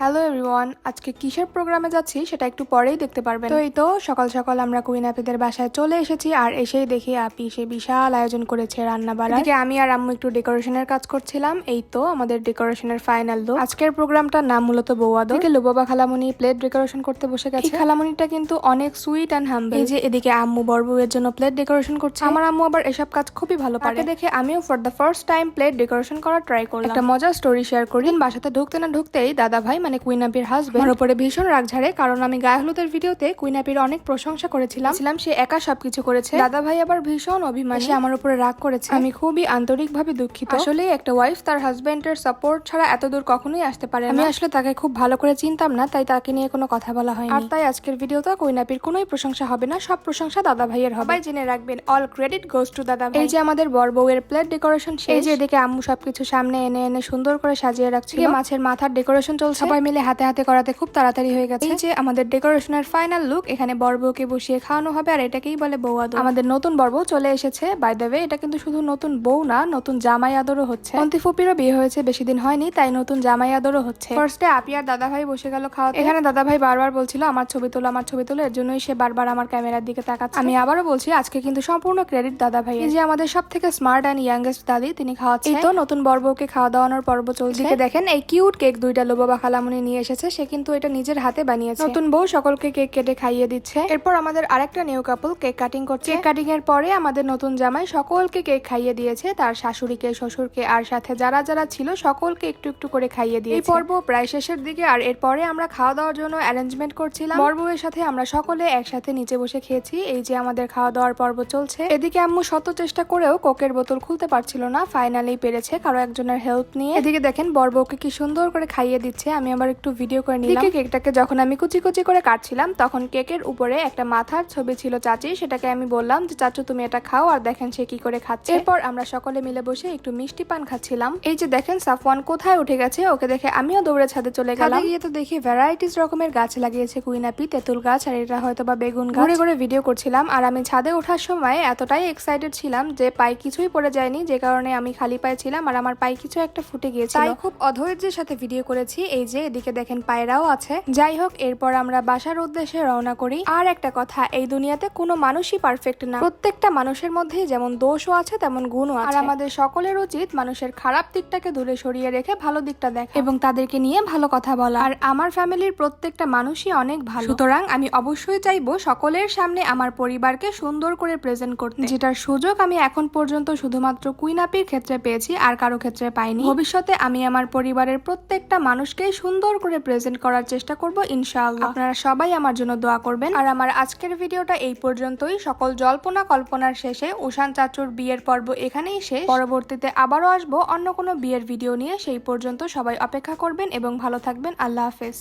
Hello everyone আজকে কিসের প্রোগ্রামে যাচ্ছি সেটা একটু পরেই দেখতে পারবেন। তো এই তো, সকাল সকাল আমরা কুইন আপিদের বাসায় চলে এসেছি আর এসেই দেখি আপি সে বিশাল আয়োজন করেছে রান্না বাড়া আমি আর আম্মু একটু ডেকোরেশনের কাজ করছিলাম। এই তো, আমাদের ডেকোরেশনের ফাইনাল দো আজকের প্রোগ্রামটার নাম মূলত বৌয়াদ। এদিকে লুবাবা খালামুনি প্লেট ডেকোরেশন করতে বসে গেছে। খালামুনিটা কিন্তু অনেক সুইট অ্যান্ড হাম্বল এই যে এদিকে আম্মু বড়বউয়ের জন্য প্লেট ডেকোরেশন করছে। আমার আম্মু আবার এসব কাজ খুবই ভালো পারে। দেখে আমিও for the first time plate decoration করার ট্রাই করলাম। একটা মজার স্টোরি শেয়ার করি। বাসাতে ঢুকতে না ঢুকতেই দাদা ভাই মানে কুইন আপির হাজবেন্ড আমার উপরে ভীষণ রাগ ঝাড়ে কারণ আমি গায়ে হলুদের ভিডিওতে কুইন আপির অনেক প্রশংসা করেছিলাম। ছিলাম সে একা সবকিছু করেছে। দাদা ভাই আবার ভীষণ অভিমানী। সে আমার উপরে রাগ করেছে। আমি খুবই আন্তরিকভাবে দুঃখিত। আসলে একটা ওয়াইফ তার হাজবেন্ডের সাপোর্ট ছাড়া এত দূর কখনোই আসতে পারে আমি আসলে তাকে খুব ভালো করে চিনতাম না তাই তাকে নিয়ে কোনো কথা বলা হয়নি। আর তাই আজকের ভিডিওতে কুইন আপির কোনোই প্রশংসা হবে না সব প্রশংসা দাদা ভাইয়ের হবে। জেনে রাখবেন অল ক্রেডিট গোস টু দাদা এই যে আমাদের বর বউয়ের প্লেট ডেকোরেশন এই যে এদিকে আম্মু সবকিছু সামনে এনে এনে সুন্দর করে সাজিয়ে রাখছে মাছের মাথার ডেকোরেশন চলছে। সবাই মিলে হাতে হাতে করাতে খুব তাড়াতাড়ি হয়ে গেছে। এই যে আমাদের ডেকোরেশনের ফাইনাল লুক এখানে বর বউকে বসিয়ে খাওয়ানো হবে আর এটাকেই বলে বউ আদর। আমাদের নতুন বর বউ চলে এসেছে বাই দ্য ওয়ে এটা কিন্তু শুধু নতুন বউ না নতুন জামাই আদরও হচ্ছে। অন্তি ফুপিরও বিয়ে হয়েছে বেশি দিন হয়নি তাই নতুন জামাই আদরও হচ্ছে। ফার্স্টে আপি আর দাদা ভাই বসে গেল খাওয়া এখানে দাদা ভাই বারবার বলছিল আমার ছবি তোলো আমার ছবি তোলো এর জন্যই সে বারবার আমার ক্যামেরার দিকে তাকাচ্ছে। আমি আবারও বলছি আজকে কিন্তু সম্পূর্ণ ক্রেডিট দাদা ভাই এই যে আমাদের সব থেকে স্মার্ট অ্যান্ড ইয়াংগেস্ট দাদি তিনি খাওয়াচ্ছে এই তো নতুন বর বউকে খাওয়া দাওয়ানোর পর্ব চলছে। দেখেন এই কিউট কেক দুইটা লোবা লোবাবা খালামুনি নিয়ে এসেছে সে কিন্তু এটা নিজের হাতে বানিয়েছে। নতুন বউ সকলকে কেক কেটে খাইয়ে দিচ্ছে। এরপর আমাদের আরেকটা নিউ কাপল কেক কাটিং করছে। কেক কাটিং এর পরে আমাদের নতুন জামাই সকলকে কেক খাইয়ে দিয়েছে। তার শাশুড়িকে শ্বশুরকে আর সাথে যারা যারা ছিল সকলকে একটু একটু করে খাইয়ে দিয়েছে। এই পর্ব প্রায় শেষের দিকে আর এরপরে আমরা খাওয়া দাওয়ার জন্য অ্যারেঞ্জমেন্ট করছিলাম। বরবউয়ের সাথে আমরা সকলে একসাথে নিচে বসে খেয়েছি। এই যে আমাদের খাওয়া দাওয়ার পর্ব চলছে। এদিকে আম্মু শত চেষ্টা করেও কোকের বোতল খুলতে পারছিল না ফাইনালি পেরেছে কারও একজনের হেল্প নিয়ে। এদিকে দেখেন বরবউকে কি সুন্দর করে খাইয়ে দিচ্ছে আমি আবার একটু ভিডিও করে নিলাম। কেকটাকে যখন আমি কুচি কুচি করে কাটছিলাম তখন কেকের উপরে একটা মাথার ছবি ছিল চাচি সেটাকে আমি বললাম যে চাচু তুমি এটা খাও আর দেখেন সে কি করে খাচ্ছে। এরপর আমরা সকলে মিলে বসে একটু মিষ্টি পান খাচ্ছিলাম। এই যে দেখেন সাফওয়ান কোথায় উঠে গেছে ওকে দেখে আমিও দৌড়ে ছাদে চলে গেলাম। গিয়ে তো দেখি ভ্যারাইটিস রকমের গাছ লাগিয়েছে কুইনাপি তেঁতুল গাছ আর এটা হয়তো বা বেগুন গাছ। ঘুরে ঘুরে ভিডিও করছিলাম আর আমি ছাদে ওঠার সময় এতটাই এক্সাইটেড ছিলাম যে পায়ে কিছুই পড়ে যায়নি যে কারণে আমি খালি পায়ে ছিলাম আর আমার পায়ে কিছু একটা ফুটে গিয়েছিল। তাই খুব অধৈর্যের সাথে ভিডিও করেছি এই যে এদিকে দেখেন পায়রাও আছে। যাই হোক, এরপর আমরা বাসার উদ্দেশ্যে রওনা করি। আর একটা কথা, এই দুনিয়াতে কোনো মানুষই পারফেক্ট না। প্রত্যেকটা মানুষের মধ্যেই যেমন দোষও আছে, তেমন গুণও আছে। আর আমাদের সকলের উচিত মানুষের খারাপ দিকটাকে দূরে সরিয়ে রেখে ভালো দিকটা দেখা। এবং তাদেরকে নিয়ে ভালো কথা বলা। আর আমার ফ্যামিলির প্রত্যেকটা মানুষই অনেক ভালো। সুতরাং আমি অবশ্যই চাইব সকলের সামনে আমার পরিবারকে সুন্দর করে প্রেজেন্ট করতে। যেটার সুযোগ আমি এখন পর্যন্ত শুধুমাত্র কুইনাপির ক্ষেত্রে পেয়েছি, আর কারও ক্ষেত্রে পাইনি। ভবিষ্যতে আমি আমার পরিবারের প্রত্যেকটা মানুষকেই সুন্দর করে প্রেজেন্ট করার চেষ্টা করব, ইনশাআল্লাহ। আপনারা সবাই আমার জন্য দোয়া করবেন। আর আমার আজকের ভিডিওটা এই পর্যন্তই। সকল জল্পনা কল্পনার শেষে উশান চাচুর বিয়ের পর্ব এখানেই শেষ। পরবর্তীতে আবারও আসব অন্য কোনো বিয়ের ভিডিও নিয়ে। সেই পর্যন্ত সবাই অপেক্ষা করবেন এবং ভালো থাকবেন। আল্লাহ হাফেজ।